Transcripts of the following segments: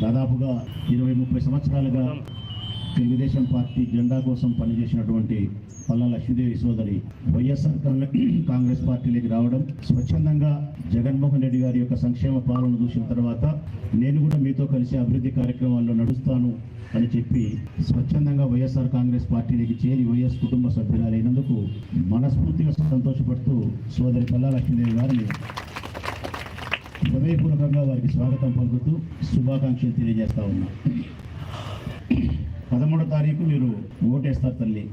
దాదాపుగా ఇరవై ముప్పై సంవత్సరాలుగా తెలుగుదేశం పార్టీ జెండా కోసం పనిచేసినటువంటి పల్లా లక్ష్మీదేవి సోదరి వైఎస్ఆర్ కాంగ్రెస్ పార్టీలోకి రావడం స్వచ్ఛందంగా జగన్మోహన్ రెడ్డి గారి యొక్క సంక్షేమ పాలన చూసిన తర్వాత నేను కూడా మీతో కలిసి అభివృద్ధి కార్యక్రమాల్లో నడుస్తాను అని చెప్పి స్వచ్ఛందంగా వైఎస్ఆర్ కాంగ్రెస్ పార్టీలోకి చేరి వైఎస్ కుటుంబ సభ్యురాలైనందుకు మనస్ఫూర్తిగా సంతోషపడుతూ సోదరి పల్లా లక్ష్మీదేవి గారిని హృదయపూర్వకంగా వారికి స్వాగతం పలుకుతూ శుభాకాంక్షలు తెలియజేస్తా ఉన్నా. పదమూడో తారీఖు మీరు ఓటేస్తారు తల్లి.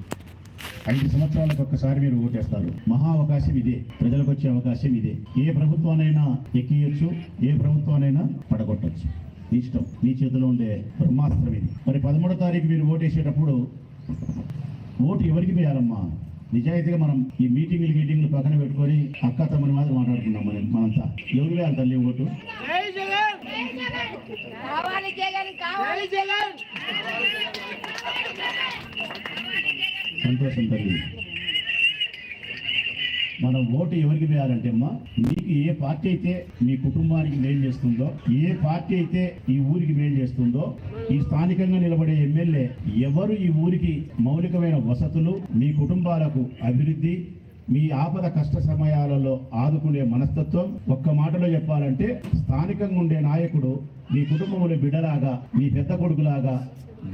ఐదు సంవత్సరాలకు ఒక్కసారి మీరు ఓటేస్తారు. మహా అవకాశం ఇదే. ప్రజలకు వచ్చే అవకాశం ఇదే. ఏ ప్రభుత్వానైనా ఎక్కియచ్చు ఏ ప్రభుత్వానైనా పడగొట్టచ్చు. నీ ఇష్టం. నీ చేతిలో ఉండే బ్రహ్మాస్త్రం ఇది. మరి పదమూడో తారీఖు మీరు ఓటేసేటప్పుడు ఓటు ఎవరికి వేయాలమ్మా? నిజాయితీగా మనం ఈ మీటింగ్లు మీటింగ్లు పక్కన పెట్టుకొని అక్క తమ్ముని మాత్రం మాట్లాడుకున్నాం మనం మనంతా ఎవరికి వేయాలి తల్లి ఓటు జై జగన్! కావాలి జగన్ కావాలి. జై జగన్! సంతోషం తల్లి. మనం ఓటు ఎవరికి వేయాలంటే అమ్మా మీకు ఏ పార్టీ అయితే మీ కుటుంబానికి మేలు చేస్తుందో ఏ పార్టీ అయితే ఈ ఊరికి మేలు చేస్తుందో ఈ స్థానికంగా నిలబడే ఎమ్మెల్యే ఎవరు ఈ ఊరికి మౌలికమైన వసతులు మీ కుటుంబాలకు అభివృద్ధి మీ ఆపద కష్ట సమయాలలో ఆదుకునే మనస్తత్వం ఒక్క మాటలో చెప్పాలంటే స్థానికంగా ఉండే నాయకుడు మీ కుటుంబంలో బిడ్డలాగా మీ పెద్ద కొడుకులాగా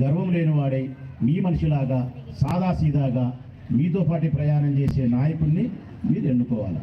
గర్వం లేనివాడై మీ మనిషిలాగా సాదాసీదాగా మీతో పాటు ప్రయాణం చేసే నాయకుడిని మీరు ఎన్నుకోవాలి.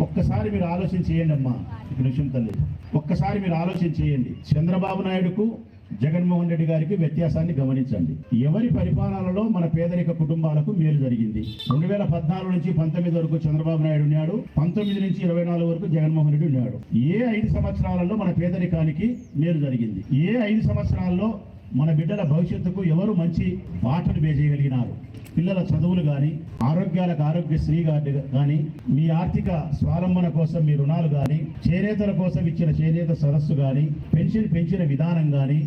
ఒక్కసారి మీరు ఆలోచన చేయండి అమ్మా. ఇక్కడ విషయం తల్లి. ఒక్కసారి మీరు ఆలోచన చేయండి. చంద్రబాబు నాయుడుకు జగన్మోహన్ రెడ్డి గారికి వ్యత్యాసాన్ని గమనించండి. ఎవరి పరిపాలనలో మన పేదరిక కుటుంబాలకు మేలు జరిగింది? రెండు వేల పద్నాలుగు నుంచి పంతొమ్మిది వరకు చంద్రబాబు నాయుడు ఉన్నాడు. పంతొమ్మిది నుంచి ఇరవై నాలుగు వరకు జగన్మోహన్ రెడ్డి ఉన్నాడు. ఏ ఐదు సంవత్సరాలలో మన పేదరికానికి మేలు జరిగింది? ఏ ఐదు సంవత్సరాల్లో మన బిడ్డల భవిష్యత్తుకు ఎవరు మంచి బాటలు వేయగలిగినారు? పిల్లల చదువులు కానీ ఆరోగ్యాలకు ఆరోగ్యశ్రీ కానీ మీ ఆర్థిక స్వాలంబన కోసం మీ రుణాలు కానీ చేనేతల కోసం ఇచ్చిన చేనేత సదస్సు కానీ పెన్షన్ పెంచిన విధానం కానీ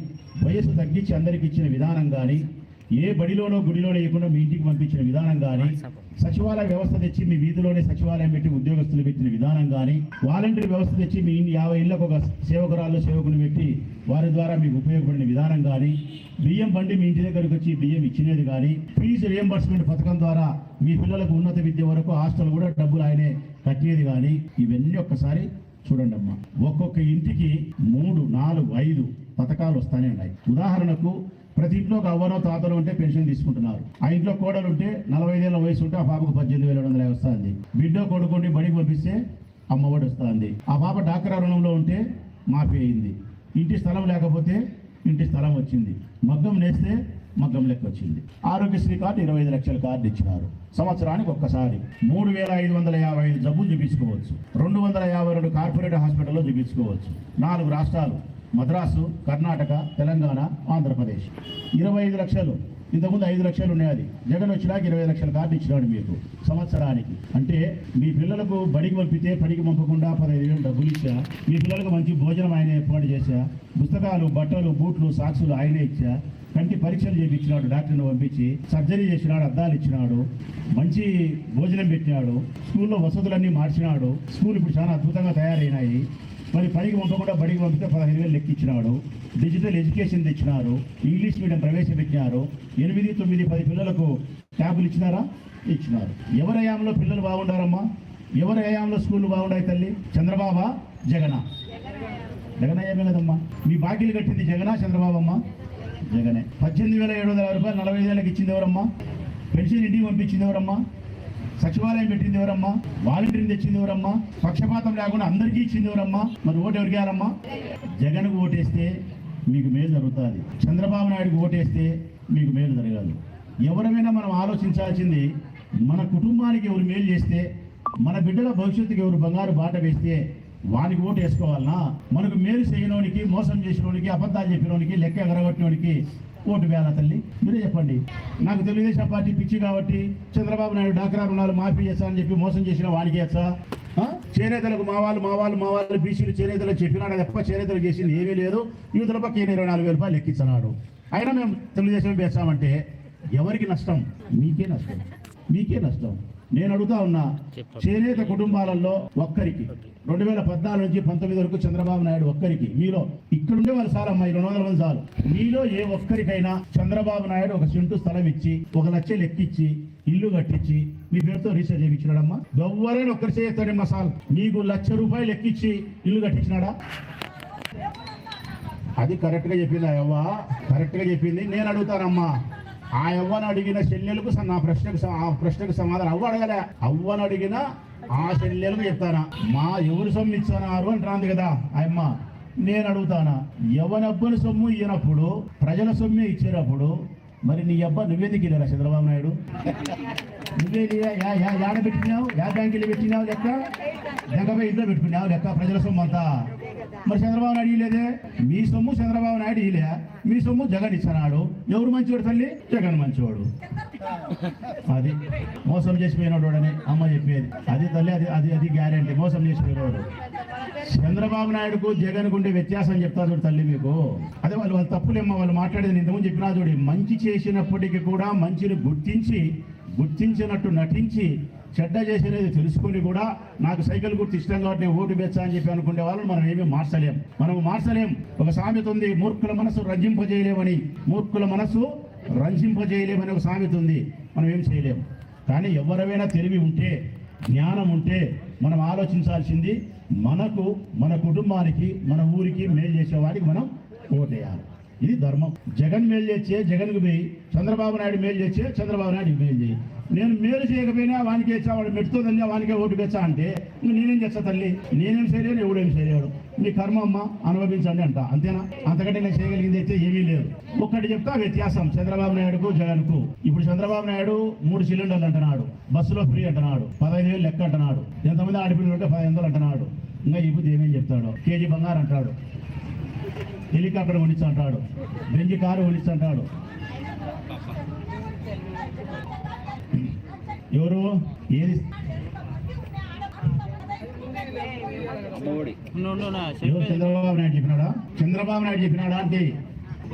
వయసు తగ్గించి అందరికి ఇచ్చిన విధానం కానీ ఏ బడిలోనో గుడిలోనో ఇవ్వకుండా మీ ఇంటికి పంపించిన విధానం కానీ సచివాలయ వ్యవస్థ తెచ్చి మీ వీధిలోనే సచివాలయం పెట్టి ఉద్యోగస్తులు పెట్టిన విధానం కానీ వాలంటీర్ వ్యవస్థ తెచ్చి మీ ఇంటి యాభై ఇళ్ళకు ఒక సేవకురాలు సేవకుని పెట్టి వారి ద్వారా మీకు ఉపయోగపడిన విధానం కానీ బియ్యం బండి మీ ఇంటి దగ్గరకు వచ్చి బియ్యం ఇచ్చినది కానీ ఫీజు రియంబర్స్మెంట్ పథకం ద్వారా మీ పిల్లలకు ఉన్నత విద్య వరకు హాస్టల్ కూడా డబ్బులు ఆయనే కట్టినది కానీ ఇవన్నీ ఒక్కసారి చూడండి అమ్మా. ఒక్కొక్క ఇంటికి మూడు నాలుగు ఐదు పథకాలు వస్తానే ఉన్నాయి. ఉదాహరణకు ప్రతి ఇంట్లో ఒక అవ్వనో తాతలో ఉంటే పెన్షన్ తీసుకుంటున్నారు. ఆ ఇంట్లో కోడలు ఉంటే నలభై ఐదేళ్ళ వయసు ఉంటే ఆ పాపకు పద్దెనిమిది వేల వందల వస్తుంది. బిడ్డో కొడుకుండి బడికి పంపిస్తే అమ్మఒడి వస్తుంది. ఆ పాప డాక్రా రుణంలో ఉంటే మాఫీ అయింది. ఇంటి స్థలం లేకపోతే ఇంటి స్థలం వచ్చింది. మగ్గం నేస్తే మగ్గం లెక్క వచ్చింది. ఆరోగ్యశ్రీ కార్డు ఇరవై ఐదు లక్షల కార్డు ఇచ్చినారు. సంవత్సరానికి ఒక్కసారి మూడు వేల ఐదు వందల యాభై ఐదు జబ్బులు చూపించుకోవచ్చు. రెండు వందల యాభై రెండు కార్పొరేట్ హాస్పిటల్లో చూపించుకోవచ్చు. నాలుగు రాష్ట్రాలు మద్రాసు కర్ణాటక తెలంగాణ ఆంధ్రప్రదేశ్. ఇరవై ఐదు లక్షలు. ఇంతకుముందు ఐదు లక్షలు ఉన్నాయి అది. జగన్ వచ్చినాక ఇరవై లక్షల కార్డు ఇచ్చినాడు మీకు సంవత్సరానికి. అంటే మీ పిల్లలకు బడికి పంపితే పడికి పంపకుండా పదహైదు వేలు డబ్బులు ఇచ్చా. మీ పిల్లలకు మంచి భోజనం ఆయన ఏర్పాటు చేశా. పుస్తకాలు బట్టలు బూట్లు సాక్సులు ఆయనే ఇచ్చా. కంటి పరీక్షలు చేయించినాడు డాక్టర్ని పంపించి సర్జరీ చేసినాడు అద్దాలు ఇచ్చినాడు. మంచి భోజనం పెట్టినాడు. స్కూల్లో వసతులన్నీ మార్చినాడు. స్కూల్ ఇప్పుడు చాలా అద్భుతంగా తయారైనాయి. మరి పనికి పంపకుండా బడికి పంపితే పదహైదు వేలు లెక్కించినాడు. డిజిటల్ ఎడ్యుకేషన్ తెచ్చినారు. ఇంగ్లీష్ మీడియం ప్రవేశపెట్టినారు. ఎనిమిది తొమ్మిది పది పిల్లలకు ట్యాబులు ఇచ్చినారా? ఇచ్చినారు. ఎవరి హయాంలో పిల్లలు బాగుండారమ్మా? ఎవరి హయాంలో స్కూళ్ళు బాగుండాయి తల్లి? చంద్రబాబా? జగన? జగన్ అయ్యామే కదమ్మా మీ బాకీలు కట్టింది జగనా చంద్రబాబు జగనే. పద్దెనిమిది వేల ఏడు వందల రూపాయలు నలభై వేలకు ఇచ్చింది ఎవరమ్మా? పెన్షన్ ఇంటికి పంపించింది ఎవరమ్మా? సచివాలయం పెట్టింది ఎవరమ్మా? వాలంటీర్ని తెచ్చింది ఎవరమ్మా? పక్షపాతం లేకుండా అందరికీ ఇచ్చింది ఎవరమ్మా? మరి ఓటు ఎవరికి వేయాలమ్మా జగన్కు ఓటేస్తే మీకు మేలు జరుగుతుంది. చంద్రబాబు నాయుడుకి ఓటేస్తే మీకు మేలు జరగదు ఎవరమైనా మనం ఆలోచించాల్సింది మన కుటుంబానికి ఎవరు మేలు చేస్తే మన బిడ్డల భవిష్యత్తుకి ఎవరు బంగారు బాట వేస్తే వానికి ఓటు వేసుకోవాలనా? మనకు మేలు చేయనోనికి మోసం చేసినోనికి అబద్ధాలు చెప్పినోనికి లెక్క ఎగరగొట్టినోనికి ఓటు వేయాల తల్లి? మీరే చెప్పండి. నాకు తెలుగుదేశం పార్టీ పిచ్చి కాబట్టి చంద్రబాబు నాయుడు డాక్రా రుణాలు మాఫీ చేస్తా అని చెప్పి మోసం చేసిన వాడికి వేస్తా చేనేతలకు మా వాళ్ళు మా వాళ్ళు మా వాళ్ళు బీసీలు చేనేతలకు చెప్పినాడు తప్ప చేనేతలు చేసింది ఏమీ లేదు. యూతుల పక్క ఇరవై నాలుగు వేల రూపాయలు లెక్కించినాడు. అయినా మేము తెలుగుదేశం వేస్తామంటే ఎవరికి నష్టం? మీకే నష్టం. మీకే నష్టం. నేను అడుగుతా ఉన్నా చేనేత కుటుంబాలలో ఒక్కరికి రెండు వేల పద్నాలుగు నుంచి పంతొమ్మిది వరకు చంద్రబాబు నాయుడు ఒక్కరికి మీలో ఇక్కడ ఉండే వాళ్ళు చాలా అమ్మాయి రెండు వందల మంది చాలు. మీలో ఏ ఒక్కరికైనా చంద్రబాబు నాయుడు ఒక సింటు స్థలం ఇచ్చి ఒక లక్ష లెక్కిచ్చి ఇల్లు కట్టించి మీ పేరుతో రీసెర్చ్ చేయించినాడమ్మా? ఎవరైనా ఒక్కరి చేయొస్తాడమ్మా సాల్ మీకు లక్ష రూపాయలు ఎక్కిచ్చి ఇల్లు కట్టించినాడా? అది కరెక్ట్గా చెప్పింది ఆ యవ్వ? కరెక్ట్గా చెప్పింది. నేను అడుగుతానమ్మా. ఆ యవ్వను అడిగిన చెల్లెలకు స- నా ప్రశ్నకు ఆ ప్రశ్నకు సమాధానం అవ్వ అడగలే. అవ్వను అడిగిన ఆ చెల్లెలకు చెప్తానా? మా ఎవరు సొమ్ము ఇచ్చానారు అంటున్నాను కదా ఆయమ్మ నేను అడుగుతానా? ఎవనబ్బని సొమ్ము ఇయ్యనప్పుడు ప్రజల సొమ్మే ఇచ్చేటప్పుడు మరి నీ అబ్బ నువ్వెందుకు ఇయ్యరా చంద్రబాబు నాయుడు? నువ్వే యా- యా- యాడ పెట్టినావు? యా బ్యాంకులు పెట్టినావు లెక్క? జగపై ఇంట్లో పెట్టుకున్నావు లెక్క ప్రజల సొమ్ము అంతా మరి చంద్రబాబు నాయుడు ఇవ్వలేదే మీ సొమ్ము చంద్రబాబు నాయుడు ఇలే మీ సొమ్ము జగన్ ఇచ్చినాడు. ఎవరు మంచివాడు తల్లి? జగన్ మంచివాడు. అది మోసం చేసిపోయినాడు అని అమ్మ చెప్పేది. అది తల్లి అది అది అది గ్యారెంటీ. మోసం చేసిపోయినాడు. చంద్రబాబు నాయుడుకు జగన్ ఉండే వ్యత్యాసం చెప్తా చూడు తల్లి మీకు. అదే వాళ్ళు వాళ్ళు తప్పులేమ్మ. వాళ్ళు మాట్లాడేది ఇంతకుముందు చెప్పినా చూడు. మంచి చేసినప్పటికీ కూడా మంచిని గుర్తించి గుర్తించినట్టు నటించి చెడ్డ చేసినది తెలుసుకొని కూడా నాకు సైకిల్ గుర్తు ఇష్టం కాబట్టి నేను ఓటు బెచ్చా అని చెప్పి అనుకునే వాళ్ళని మనం ఏమీ మార్చలేం. మనం మార్చలేం. ఒక సామెత ఉంది మూర్ఖుల మనసు రంజింపజేయలేమని. మూర్ఖుల మనసు రంజింపజేయలేమని ఒక సామెత ఉంది. మనం ఏం చేయలేం. కానీ ఎవరైనా తెలివి ఉంటే జ్ఞానం ఉంటే మనం ఆలోచించాల్సింది మనకు మన కుటుంబానికి మన ఊరికి మేలు చేసేవాడికి మనం ఓటేయాలి ఇది ధర్మం. జగన్ మేలు చేస్తే జగన్కి పోయి చంద్రబాబు నాయుడు మేలు చేస్తే చంద్రబాబు నాయుడుకి మేలు చేయి? నేను మేలు చేయకపోయినా వానికి వేసా వాడు మెట్టుతోందని వానికే ఓటు వేసా అంటే నేనేం చేస్తా తల్లి? నేనేం చేయలేను ఎవడేం చేయలేడు. మీ కర్మ అమ్మ అనుభవించండి అంట అంతేనా? అంతకంటే నేను చేయగలిగింది అయితే ఏమీ లేదు. ఒక్కటి చెప్తా వ్యత్యాసం. చంద్రబాబు నాయుడుకు జగన్కు. ఇప్పుడు చంద్రబాబు నాయుడు మూడు సిలిండర్లు అంటున్నాడు బస్సులో ఫ్రీ అంటున్నాడు పదహైదు వేలు లెక్క అంటున్నాడు ఎంతమంది ఆడపిల్లలు ఉంటే పదిహేను వందలు అంటున్నాడు. ఇంకా ఇప్పుడు ఏమేం చెప్తాడు? కేజీ బంగారం అంటాడు హెలికాప్టర్ కొనిచ్చి అంటాడు బెంజి కారు కొనిచ్చి అంటాడు ఎవరు? ఏది? చంద్రబాబు నాయుడు చెప్పినాడా? చంద్రబాబు నాయుడు చెప్పినాడా అంటే?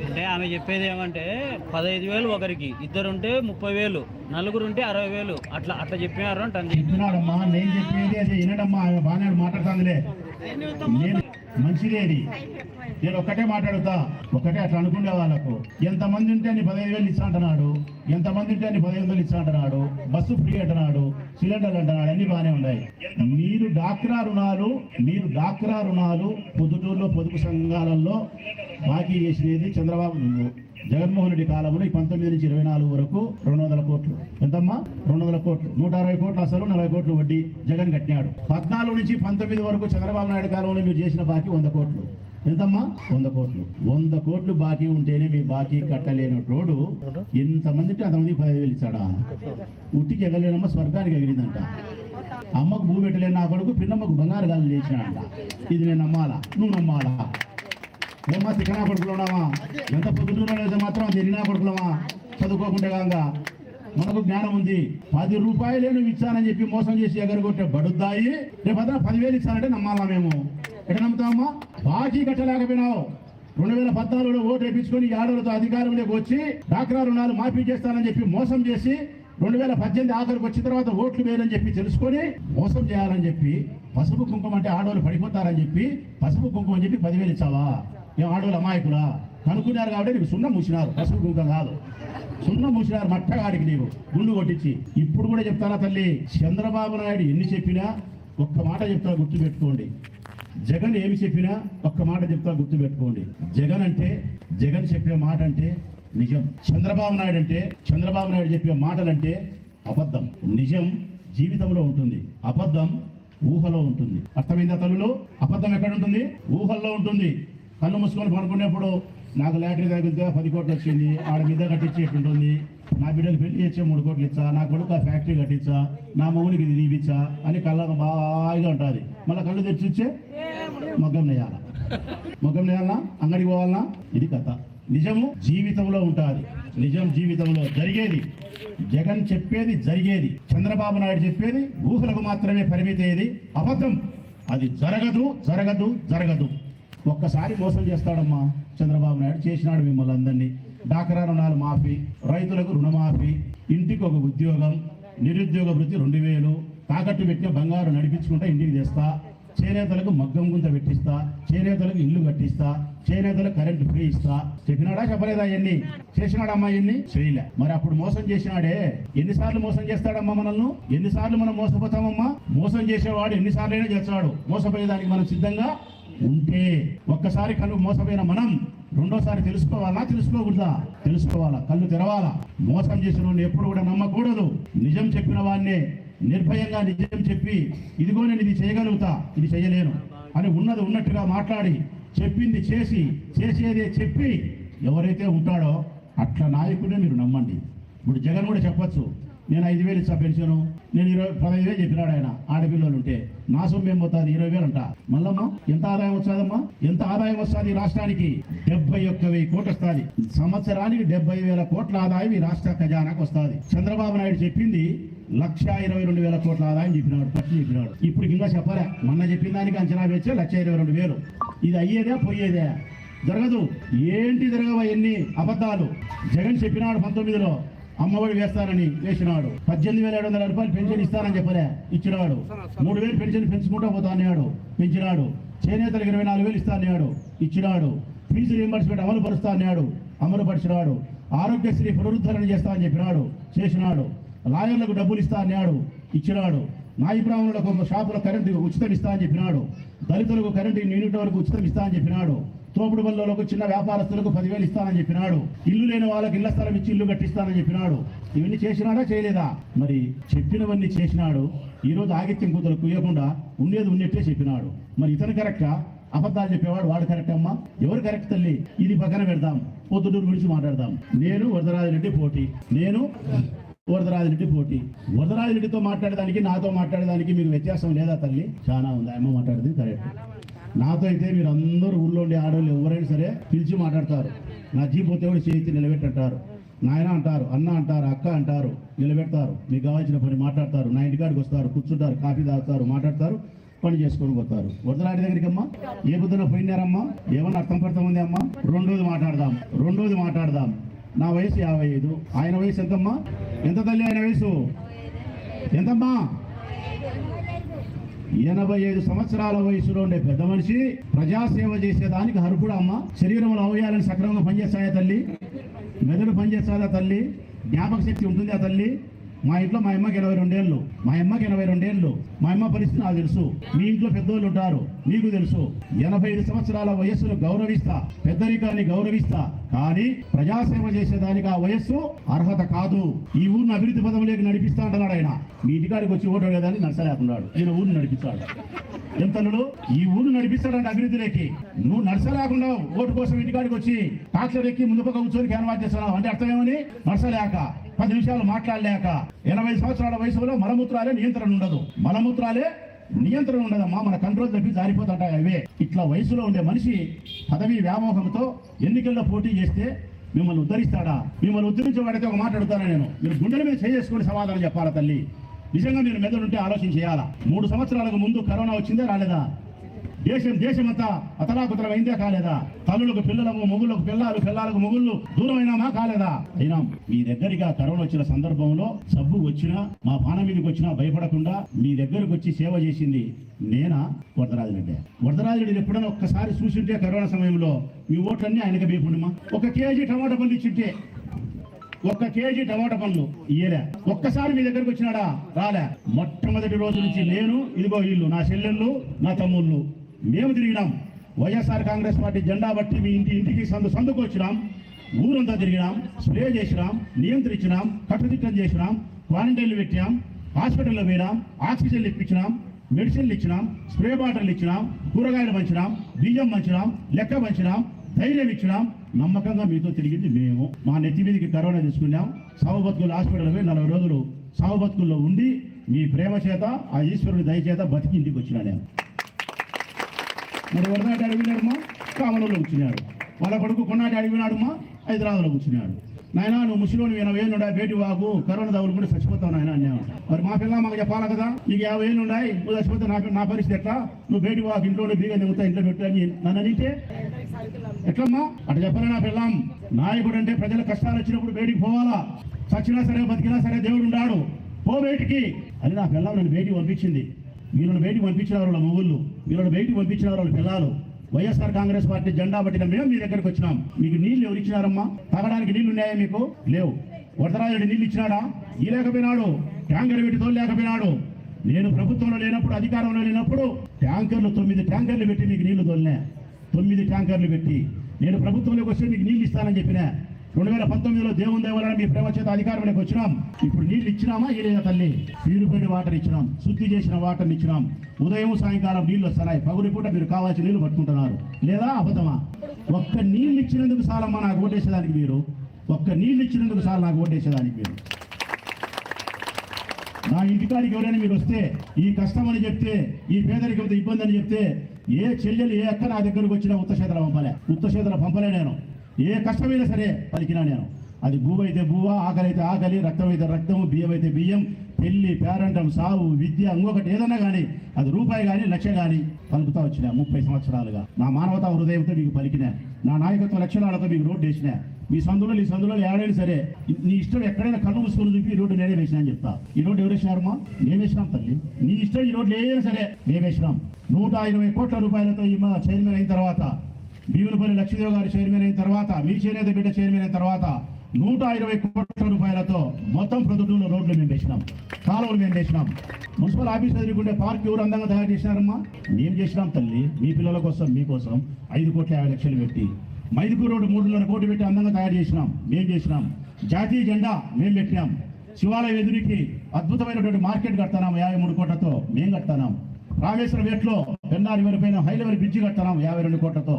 అంటే ఆమె చెప్పేది ఏమంటే పదహైదు వేలు ఒకరికి ఇద్దరుంటే ముప్పై వేలు నలుగురుంటే అరవై వేలు అట్లా అట్లా చెప్పినారు అంటుంది చెప్పినాడమ్మా నేను చెప్పేది అదే వినడమ్మా ఆమె బాగానే మాట్లాడుతుందిలే. నేను మంచిదే అది నేను ఒక్కటే మాట్లాడుతా ఒకటే అట్లా అనుకునే వాళ్ళకు. ఎంతమంది ఉంటే అని పదహైదు వేలు ఇస్తా అంటున్నాడు ఎంతమంది ఉంటే అని పదిహేను వందలు ఇస్తా అంటున్నాడు బస్సు ఫ్రీ అంటున్నాడు సిలిండర్లు అంటున్నాడు అన్ని బాగానే ఉన్నాయి. మీరు డాక్రా రుణాలు మీరు డాక్రా రుణాలు పొద్దుటూరులో పొదుపు సంఘాలలో బాకీ చేసినది చంద్రబాబు జగన్మోహన్ రెడ్డి కాలంలో ఈ పంతొమ్మిది నుంచి ఇరవై నాలుగు వరకు రెండు వందల కోట్లు. ఎంతమ్మా? రెండు వందల కోట్లు. నూట అరవై కోట్లు అసలు నలభై కోట్లు వడ్డీ జగన్ కట్టినాడు. పద్నాలుగు నుంచి పంతొమ్మిది వరకు చంద్రబాబు నాయుడు కాలంలో మీరు చేసిన బాకీ వంద కోట్లు. ఎంతమ్మా? వంద కోట్లు. వంద కోట్లు బాకీ ఉంటేనే మీ బాకీ కట్టలేని రోడ్డు ఎంతమంది ఉంటే అంతమంది పదివేలు ఇచ్చాడా? ఉట్టికి ఎగలేనమ్మ స్వర్గానికి ఎగిరిందంట. అమ్మకు భూ పెట్టలేని నా కొడుకు పిన్నమ్మకు బంగారు గాలి లేచినాడంట. ఇది నేను నమ్మాలా? నువ్వు నమ్మాలా? ఏమా తిక్కనా కొడుకులున్నామా ఎంత పొద్దుటూరు లేదా మాత్రం తిరిగినా కొడుకులమా? చదువుకోకుండా కాగా మనకు జ్ఞానం ఉంది. పది రూపాయలే నువ్వు ఇచ్చానని చెప్పి మోసం చేసి ఎగరగొట్టే బడుద్దాయి. రేపు పదివేలు ఇచ్చానంటే నమ్మాలా మేము? ఎక్కడ నమ్ముతామా బాకీ కట్టలేకపోయినావు. రెండు వేల పద్నాలుగులో ఓటు వేయించుకొని ఏడవలతో అధికారంలోకి వచ్చి డాక్రా రుణాలు మాఫీ చేస్తానని చెప్పి మోసం చేసి రెండు వేల పద్దెనిమిది ఆఖరికి వచ్చిన తర్వాత ఓట్లు వేయని చెప్పి తెలుసుకొని మోసం చేయాలని చెప్పి పసుపు కుంకుమ అంటే ఆడవాళ్ళు పడిపోతారని చెప్పి పసుపు కుంకుమ అని చెప్పి పదివేలు ఇచ్చావా? మేము ఆడవాళ్ళు అమాయకులా? కనుక్కున్నారు కాబట్టి నీకు సున్నం మూసినారు. పసుపు కుంకుమ కాదు. సున్నం మూసినారు మట్టగాడికి నీవు. గుండు కొట్టించి. ఇప్పుడు కూడా చెప్తారా తల్లి? చంద్రబాబు నాయుడు ఎన్ని చెప్పినా ఒక్క మాట చెప్తా గుర్తుపెట్టుకోండి. జగన్ ఏమి చెప్పినా ఒక్క మాట చెప్తా గుర్తుపెట్టుకోండి. జగన్ అంటే జగన్ చెప్పే మాట అంటే నిజం. చంద్రబాబు నాయుడు అంటే చంద్రబాబు నాయుడు చెప్పే మాటలంటే అబద్ధం. నిజం జీవితంలో ఉంటుంది. అబద్ధం ఊహలో ఉంటుంది. అర్థమైందా తల్లులు? అబద్ధం ఎక్కడ ఉంటుంది? ఊహల్లో ఉంటుంది. కళ్ళు మూసుకొని పడుకునేప్పుడు నాకు లాటరీ తగ్గితే పది కోట్లు వచ్చింది. ఆడ మీద కట్టించేట్టుంటుంది. నా బిడ్డలు పెళ్ళి చేసే మూడు కోట్లు ఇచ్చా నా కొడుకు ఆ ఫ్యాక్టరీ కట్టించా నా మౌనికి ఇది తీపిచ్చా అని కళ్ళకు బాగా ఉంటుంది. మళ్ళీ కళ్ళు తెచ్చి ఇచ్చే మగ్గం నేయాల? మగ్గం నేయాలనా అంగడికి పోవాలనా ఇది కథ. నిజము జీవితంలో ఉంటుంది. నిజం జీవితంలో జరిగేది. జగన్ చెప్పేది జరిగేది. చంద్రబాబు నాయుడు చెప్పేది ఊహలకు మాత్రమే పరిమితేది అబద్ధం. అది జరగదు జరగదు జరగదు. ఒక్కసారి మోసం చేస్తాడమ్మా చంద్రబాబు నాయుడు. చేసినాడు మిమ్మల్ని అందరినీ. డాక్రా రుణాలు మాఫీ రైతులకు రుణమాఫీ ఇంటికి ఒక ఉద్యోగం నిరుద్యోగ వృత్తి రెండు వేలు తాకట్టు పెట్టిన బంగారు నడిపించుకుంటా ఇంటికి తెస్తా చేనేతలకు మగ్గం గుంత పెట్టిస్తా చేనేతలకు ఇల్లు కట్టిస్తా చేనేతలకు కరెంటు ఫ్రీ ఇస్తా. చెప్పినాడా చెప్పలేదా ఎన్ని చేసినాడమ్మా ఎన్ని చేయలే. మరి అప్పుడు మోసం చేసినాడే. ఎన్నిసార్లు మోసం చేస్తాడమ్మా మనల్ని? ఎన్నిసార్లు మనం మోసపోతామమ్మా? మోసం చేసేవాడు ఎన్నిసార్లు అయినా చేస్తాడు. మోసపోయేదానికి మనం సిద్ధంగా ఉంటే ఒక్కసారి కను మోసపోయిన మనం రెండోసారి తెలుసుకోవాలా తెలుసుకోకూడదా? తెలుసుకోవాలా కళ్ళు తెరవాలా? మోసం చేసిన వాడిని ఎప్పుడు కూడా నమ్మకూడదు. నిజం చెప్పిన వాడినే నిర్భయంగా నిజం చెప్పి ఇదిగో నేను ఇది చేయగలుగుతా ఇది చేయలేను అని ఉన్నది ఉన్నట్టుగా మాట్లాడి చెప్పింది చేసి చేసేదే చెప్పి ఎవరైతే ఉంటాడో అట్లా నాయకుడే మీరు నమ్మండి. ఇప్పుడు జగన్ కూడా చెప్పచ్చు నేను ఐదు వేలు ఇచ్చా పెన్షను. నేను ఇరవై పదహైదు వేలు చెప్పినాడు ఆయన. ఆడపిల్లలు ఉంటే. నా సొమ్ము ఏం పోతుంది? ఇరవై వేలు అంట. మల్లమ్మ ఎంత ఆదాయం వస్తుందమ్మా? ఎంత ఆదాయం వస్తుంది ఈ రాష్ట్రానికి? డెబ్బై ఒక్క వెయ్యి కోట్లు వస్తుంది. సంవత్సరానికి డెబ్బై వేల కోట్ల ఆదాయం ఈ రాష్ట్ర ఖజానాకు వస్తుంది. చంద్రబాబు నాయుడు చెప్పింది లక్ష ఇరవై రెండు వేల కోట్ల ఆదాయం చెప్పినాడు ఖర్చు చెప్పినాడు. ఇప్పుడు ఇంకా చెప్పలే? మొన్న చెప్పిన దానికి అంచనా వేస్తే లక్ష ఇరవై రెండు వేలు. ఇది అయ్యేదే? పోయేదే? జరగదు. ఏంటి జరగవా ఎన్ని అబద్ధాలు. జగన్ చెప్పినాడు పంతొమ్మిదిలో. అమ్మఒడి వేస్తానని వేసినాడు. పద్దెనిమిది వేల ఏడు వందల రూపాయలు పెన్షన్ ఇస్తానని చెప్పలే ఇచ్చినాడు. మూడు వేలు పెన్షన్ పెంచుకుంటూ పోతా అన్నాడు పెంచినాడు. చేనేతలకు ఇరవై నాలుగు వేలు ఇస్తా అన్నాడు ఇచ్చినాడు. ఫీజు రీంబర్స్మెంట్ అమలు పరుస్తా అన్నాడు అమలు పరిచినాడు ఆరోగ్యశ్రీ పునరుద్ధరణ చేస్తా అని చెప్పినాడు చేసినాడు. లాయర్లకు డబ్బులు ఇస్తా అన్నాడు ఇచ్చినాడు. నాయి బ్రాహ్మణులకు షాపులకు కరెంటు ఉచితం ఇస్తా అని చెప్పినాడు. దళితులకు కరెంటు యూనిట్ వరకు ఉచితం ఇస్తా అని చెప్పినాడు. తోపుడు బల్లోలకు చిన్న వ్యాపారస్తులకు పదివేలు ఇస్తానని చెప్పినాడు. ఇల్లు లేని వాళ్ళకి ఇళ్ళ స్థలం ఇచ్చి ఇల్లు కట్టిస్తానని చెప్పినాడు. ఇవన్నీ చేసినాడా చేయలేదా? మరి చెప్పినవన్నీ చేసినాడు. ఈ రోజు ఆగిత్యం కూతురు కుయ్యకుండా ఉండేది ఉన్నట్టే చెప్పినాడు. మరి ఇతను కరెక్టా? అబద్ధాలు చెప్పేవాడు వాడు కరెక్ట్ అమ్మా? ఎవరు కరెక్ట్ తల్లి? ఇది పక్కన పెడదాం. పొద్దుటూరు గురించి మాట్లాడదాం. నేను వరదరాజరెడ్డి పోటీ. నేను వరదరాజరెడ్డి పోటీ. వరదరాజరెడ్డితో మాట్లాడడానికి నాతో మాట్లాడడానికి మీకు వ్యత్యాసం లేదా తల్లి? చాలా ఉంది? అమ్మ మాట్లాడేది కరెక్ట్. నాతో అయితే మీరు అందరూ ఊళ్ళో ఉండే ఆడవాళ్ళు ఎవరైనా సరే పిలిచి మాట్లాడతారు. నా జీపోతే కూడా చేతి నిలబెట్టంటారు. నాయన అంటారు అన్న అంటారు అక్క అంటారు నిలబెడతారు. మీకు కావాల్సిన పని మాట్లాడతారు. నా ఇంటికాడికి వస్తారు కూర్చుంటారు కాఫీ తాగుతారు మాట్లాడతారు పని చేసుకొని పోతారు. వదలాడి దగ్గరికి అమ్మా ఏ బుద్ధన పోయినారమ్మా? ఏమన్నా అర్థం పడతా ఉంది అమ్మా? రెండోది మాట్లాడదాం రెండోది మాట్లాడదాం. నా వయసు యాభై ఐదు. ఆయన వయసు ఎంతమ్మా? ఎంత తల్లి ఆయన వయసు? ఎంతమ్మా? ఎనభై ఐదు సంవత్సరాల వయసులో ఉండే పెద్ద మనిషి ప్రజాసేవ చేసేదానికి అర్హుడు అమ్మ? శరీరంలో అవయాలను సక్రమంగా పనిచేస్తాయా తల్లి? మెదడు పనిచేస్తాదా తల్లి? జ్ఞాపక శక్తి ఉంటుందా తల్లి? మా ఇంట్లో మా అమ్మకి ఎనభై రెండేళ్ళు. మా అమ్మకి ఎనభై రెండేళ్ళు. మా అమ్మ పరిస్థితి నాకు తెలుసు. మీ ఇంట్లో పెద్దోళ్ళు ఉంటారు. మీకు తెలుసు. ఎనభై ఐదు సంవత్సరాల వయస్సును గౌరవిస్తా. పెద్దరికాన్ని గౌరవిస్తా. కానీ ప్రజాసేవ చేసేదానికి ఆ వయస్సు అర్హత కాదు. ఈ ఊరిని అభివృద్ధి పదవులోకి నడిపిస్తా అంటున్నాడు ఆయన. మీ ఇంటికాడికి వచ్చి ఓటు అడగదాన్ని నడచలేకున్నాడు ఈయన ఊరిని నడిపిస్తాడు. ఎంతనుడు ఈ ఊరు నడిపిస్తాడంటే అభివృద్ధిలోకి నువ్వు నడచలేకుండా ఓటు కోసం ఇంటికాడికి వచ్చి టాక్టర్ ఎక్కి ముందు పక్క కూర్చొని క్యాన్వాస్ చేస్తున్నావు అంటే అర్థమేమని? నడచలేక పది నిమిషాలు మాట్లాడలేక. ఎనభై సంవత్సరాల వయసులో మలమూత్రాలే నియంత్రణ ఉండదు. మలమూత్రాలే నియంత్రణ ఉండదమ్మా మన కంట్రోల్ తప్పి జారిపోతుంటాయి అవే. ఇట్లా వయసులో ఉండే మనిషి పదవి వ్యామోహంతో ఎన్నికల్లో పోటీ చేస్తే మిమ్మల్ని ఉద్ధరిస్తాడా? మిమ్మల్ని ఉద్ధరించబడితే ఒక మాట్లాడుతాను నేను? మీరు గుండెల మీద చేసుకుని సమాధానం చెప్పాలా తల్లి? నిజంగా మీరు మెదడుంటే ఆలోచన చేయాలా? మూడు సంవత్సరాలకు ముందు కరోనా వచ్చిందే రాలేదా? దేశం దేశమంతా అతలాకుతలం అయిందే కాలేదా? తల్లులకు పిల్లలకు మొగుళ్ళకు పిల్లలు పిల్లలకు మొగుళ్ళు దూరమైనామా కాలేదా? అయినా మీ దగ్గరికి ఆ కరోనా వచ్చిన సందర్భంలో సబ్బు వచ్చినా మా పాన మీదకి వచ్చినా భయపడకుండా మీ దగ్గరకు వచ్చి సేవ చేసింది నేనా? వరదరాజులంటే వరదరాజుడు ఎప్పుడైనా ఒక్కసారి చూసింటే కరోనా సమయంలో మీ ఓట్లన్నీ ఆయనకి వేయకుండా ఒక కేజీ టమాటా పండు ఇచ్చింటే ఒక్క కేజీ టమాటా పండ్లు ఇయ్యలే. ఒక్కసారి మీ దగ్గరకు వచ్చినాడా? రాలే. మొట్టమొదటి రోజు నుంచి నేను ఇదిగో వీళ్ళు నా చెల్లెళ్ళు నా తమ్ముళ్ళు మేము తిరిగినాం. వైఎస్ఆర్ కాంగ్రెస్ పార్టీ జెండా బట్టి మీ ఇంటి ఇంటికి సందు సందుకు వచ్చినాం ఊరంతా తిరిగినాం. స్ప్రే చేసినాం. నియంత్రించినాం. కట్టుదిట్టం చేసినాం. క్వారంటైన్లు పెట్టాం హాస్పిటల్లో పోయినాం. ఆక్సిజన్లు ఇప్పించినాం. మెడిసిన్లు ఇచ్చినాం. స్ప్రే బాటిల్ ఇచ్చినాం. కూరగాయలు పంచినాం. బియ్యం పంచినాం. లెక్క పంచినాం. ధైర్యం ఇచ్చినాం. నమ్మకంగా మీతో తిరిగింది మేము. మా నెత్తి మీదకి కరోనా తీసుకున్నాం. సావు బతుకులు హాస్పిటల్ పోయి నలభై రోజులు సావు బతుకుల్లో ఉండి మీ ప్రేమ చేత ఆ ఈశ్వరుడి దయచేత బతికి ఇంటికి వచ్చినా నేను. మరి వరదాటి అడిగినాడమ్మా కామలలో కూర్చున్నాడు వాళ్ళ కొడుకు కొన్నాటి అడిగినాడమ్మా హైదరాబాద్లో కూర్చున్నాడు నాయన నువ్వు ముసలిని ఎనభై ఏళ్ళు ఉండాలి బేటి వాకు కరోనా తగులుకుంటే చచ్చిపోతావు నాయన అన్నాడు మరి మా పిల్ల మాకు చెప్పాలి కదా? నీకు యాభై ఏళ్ళు ఉన్నాయి నువ్వు చచ్చిపోతే నా నా పరిస్థితి ఎట్లా? నువ్వు బేటి వాకు ఇంట్లో బీగా దిగుతా ఇంట్లో పెట్టు అని నన్ను అడిగితే? ఎట్లమ్మా? అటు చెప్పాలి నా పిల్లం. నాయకుడు అంటే ప్రజల కష్టాలు వచ్చినప్పుడు బయటికి పోవాలా? చచ్చినా సరే బతికినా సరే దేవుడు ఉన్నాడు పో బయటికి. అని నా పిల్లలు నన్ను బయటికి పంపించింది. వీళ్ళని బయటికి పంపించిన వాళ్ళ మొగుళ్ళు వీళ్ళని బయటికి పంపించిన వాళ్ళ పిల్లలు. వైఎస్ఆర్ కాంగ్రెస్ పార్టీ జెండా పట్టిన మేము మీ దగ్గరికి వచ్చినాం. మీకు నీళ్ళు ఎవరు ఇచ్చినారమ్మా? తాగడానికి నీళ్ళు ఉన్నాయా మీకు? లేవు. వరదరాజుడు నీళ్ళు ఇచ్చినాడా? ఈ లేకపోయినాడు. ట్యాంకర్ పెట్టి తోలేకపోయినాడు నేను ప్రభుత్వంలో లేనప్పుడు అధికారంలో లేనప్పుడు ట్యాంకర్లు తొమ్మిది ట్యాంకర్లు పెట్టి మీకు నీళ్ళు తోలినా. తొమ్మిది ట్యాంకర్లు పెట్టి. నేను ప్రభుత్వంలోకి వస్తే మీకు నీళ్ళు ఇస్తానని చెప్పిన. రెండు వేల పంతొమ్మిదిలో దేవుని దేవాలని మీ ప్రేమ చేత అధికారంలోకి వచ్చినాం. ఇప్పుడు నీళ్ళు ఇచ్చినామా? ఏలేదా తల్లి ప్యూరిఫైడ్ వాటర్ ఇచ్చినాం. శుద్ధి చేసిన వాటర్ ఇచ్చినాం. ఉదయం సాయంకాలం నీళ్ళు వస్తున్నాయి. పగురిపూట మీరు కావాల్సిన నీళ్ళు పట్టుకుంటున్నారు. లేదా అబద్ధమా? ఒక్క నీళ్ళు ఇచ్చినందుకు సాలమ్మా నాకు ఓటేసేదానికి మీరు. ఒక్క నీళ్ళు ఇచ్చినందుకు సార్ నాకు ఓటేసేదానికి మీరు. నా ఇంటికాడికి ఎవరైనా మీరు వస్తే ఈ కష్టం అని చెప్తే ఈ పేదరికంతో ఇబ్బంది అని చెప్తే ఏ చెల్లెలు ఏ అక్క నా దగ్గరకు వచ్చినా ఉత్త పంపలే. ఉత్త పంపలే నేను. ఏ కష్టమైనా సరే పలికినా నేను. అది భూవైతే అయితే భూవ ఆకలి అయితే ఆకలి రక్తం అయితే రక్తం బియ్యం అయితే బియ్యం పెళ్ళి పేరంటం సావు విద్య ఇంకొకటి ఏదన్నా కానీ అది రూపాయి కానీ లక్ష కానీ పలుకుతా వచ్చిన ముప్పై సంవత్సరాలుగా. నా మానవతా హృదయంతో మీకు పలికిన నా నాయకత్వ లక్షణాలతో మీకు రోడ్డు వేసిన మీ సందులో నీ సందులో ఏడైనా సరే నీ ఇష్టం ఎక్కడైనా కళ్ళు మూసుకొని చూపి ఈ రోడ్డు నేనే వేసినా అని చెప్తా. ఈ రోడ్డు ఎవరు వేసినారమ్మా మేము వేసినాం తల్లి. నీ ఇష్టం ఈ రోడ్డు ఏదైనా సరే మేము వేసినాం. నూట ఇరవై కోట్ల రూపాయలతో ఈ మా చైర్మన్ అయిన తర్వాత భీములపల్లి లక్ష్మీదేవి గారి చైర్మన్ అయిన తర్వాత మీ చేనేత బిడ్డ చైర్మన్ అయిన తర్వాత నూట ఇరవై కోట్ల రూపాయలతో మొత్తం ప్రొద్దుటూరులో రోడ్లు మేము వేసినాం. కాలువలు మేము వేసినాం. మున్సిపల్ ఆఫీస్ ఎదురుకుంటే పార్క్ ఎవరు అందంగా తయారు చేసినారమ్మా? మేము చేసినాం తల్లి. మీ పిల్లల కోసం మీకోసం ఐదు కోట్ల యాభై లక్షలు పెట్టి మైదుకూరు రోడ్డు మూడున్నర కోట్లు పెట్టి అందంగా తయారు చేసినాం. మేము చేసినాం. జాతీయ జెండా మేము పెట్టినాం. శివాలయం ఎదురికి అద్భుతమైనటువంటి మార్కెట్ కడతాం యాభై మూడు కోట్లతో మేము కడతాం రామేశ్వరం వేట్లో పెన్నారి వరపైన హై లెవెల్ బ్రిడ్జి కడతాం యాభై రెండు కోట్లతో.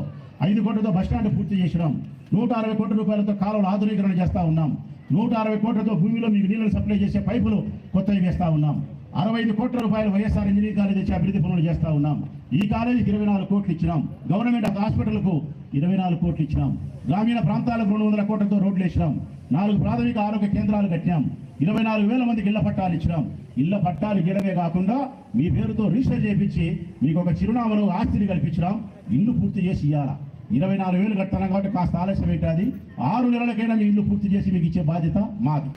ఐదు కోట్లతో బస్టాండ్ పూర్తి చేసినాం. నూట అరవై కోట్ల రూపాయలతో కాలువలు ఆధునీకరణ చేస్తూ ఉన్నాం. నూట అరవై కోట్లతో భూమిలో మీకు నీళ్ళు సప్లై చేసే పైపులు కొత్తవి వేస్తా ఉన్నాం. అరవై ఐదు కోట్ల రూపాయలు వైఎస్ఆర్ ఇంజనీరింగ్ కాలేజ్ ఇచ్చే అభివృద్ధి పనులు చేస్తూ ఉన్నాం. ఈ కాలేజీకి ఇరవై నాలుగు కోట్లు ఇచ్చినాం. గవర్నమెంట్ హాస్పిటల్కు ఇరవై నాలుగు కోట్లు ఇచ్చినాం. గ్రామీణ ప్రాంతాలకు రెండు వందల కోట్లతో రోడ్లు వేసినాం. నాలుగు ప్రాథమిక ఆరోగ్య కేంద్రాలు కట్టినాం. ఇరవై నాలుగు వేల మందికి ఇళ్ళ పట్టాలు ఇచ్చినాం. ఇళ్ళ పట్టాలు గీయడమే కాకుండా మీ పేరుతో రిజిస్టర్ చేయించి మీకు ఒక చిరునామాను ఆస్తిని కల్పించినాం. ఇల్లు పూర్తి చేసి ఇవ్వాలా ఇరవై నాలుగు వేలు కట్టాను కాబట్టి కాస్త ఆలస్యం ఏంటది? ఆరు నెలలకైనా మీ ఇల్లు పూర్తి చేసి మీకు ఇచ్చే బాధ్యత మాది.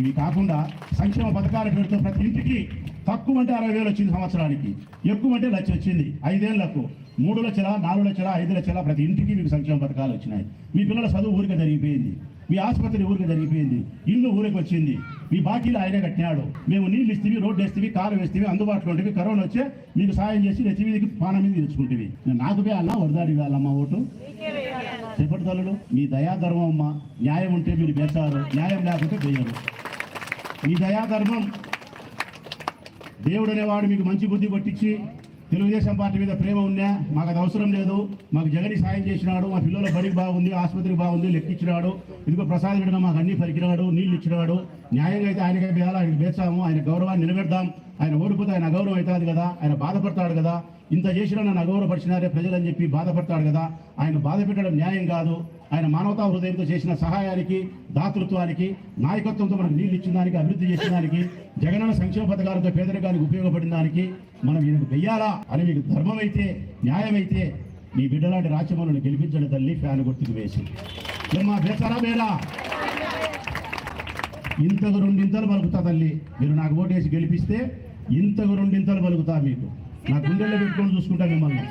ఇవి కాకుండా సంక్షేమ పథకాల పేరుతో ప్రతి ఇంటికి తక్కువ అంటే అరవై వేలు వచ్చింది సంవత్సరానికి. ఎక్కువ అంటే లక్ష వచ్చింది. ఐదేళ్ళకు మూడు లక్షల నాలుగు లక్షల ఐదు లక్షల ప్రతి ఇంటికి మీకు సంక్షేమ పథకాలు వచ్చినాయి. మీ పిల్లల చదువు ఊరికే జరిగిపోయింది. మీ ఆసుపత్రి ఊరికే జరిగిపోయింది. ఇల్లు ఊరికి వచ్చింది. మీ బాకీలు ఆయనే కట్టినాడు. మేము నీళ్ళు ఇస్తేవి రోడ్డు వేస్తేవి కారు వేస్తేవి అందుబాటులో ఉంటేవి కరోనా వచ్చే మీకు సాయం చేసి నెత్తి మీదకి పానం మీద తెచ్చుకుంటేవి నాకు వేయాలన్నా వరదాడి వేయాలమ్మా ఓటు. చెప్పటి తల్లులు మీ దయాధర్మం అమ్మ. న్యాయం ఉంటే మీరు వేస్తారు. న్యాయం లేకపోతే వేయరు. మీ దయాధర్మం దేవుడు అనేవాడు మీకు మంచి బుద్ధి పట్టించి తెలుగుదేశం పార్టీ మీద ప్రేమ ఉన్నా మాకు అది అవసరం లేదు. మాకు జగని సాయం చేసినాడు మా పిల్లల బడికి బాగుంది ఆసుపత్రికి బాగుంది లెక్కిచ్చినాడు. ఇదిగో ప్రసాద్ విడన మాకు అన్ని పరికినాడు నీళ్ళు ఇచ్చినాడు. న్యాయంగా అయితే ఆయనకే బేయాలి ఆయనకు వేచాము ఆయన గౌరవాన్ని నిలబెడదాం ఆయన ఓడిపోతే ఆయన అగౌరవం అవుతుంది కదా ఆయన బాధపడతాడు కదా. ఇంత చేసినా నన్ను అగౌరవపరిచినారే ప్రజలని చెప్పి బాధపడతాడు కదా. ఆయన బాధ పెట్టడం న్యాయం కాదు. ఆయన మానవతా హృదయంతో చేసిన సహాయానికి దాతృత్వానికి నాయకత్వంతో మనకు నీళ్ళు ఇచ్చిన దానికి అభివృద్ధి చేసిన దానికి జగనన్న సంక్షేమ పథకాలతో పేదరికానికి ఉపయోగపడిన దానికి మనం ఈయనకు వెయ్యాలా అని మీకు ధర్మం అయితే న్యాయమైతే మీ బిడ్డలాంటి రాజ్యమౌళిని గెలిపించడం తల్లి ఫ్యాన్ గుర్తుకు వేసి. ఏమ్మా వేసారా వేరా ఇంతకు రెండింతలు పలుకుతా తల్లి మీరు నాకు ఓటేసి గెలిపిస్తే ఇంతకు రెండింతలు పలుకుతా మీకు. నా గుండెల్లో పెట్టుకొని చూసుకుంటా మిమ్మల్ని.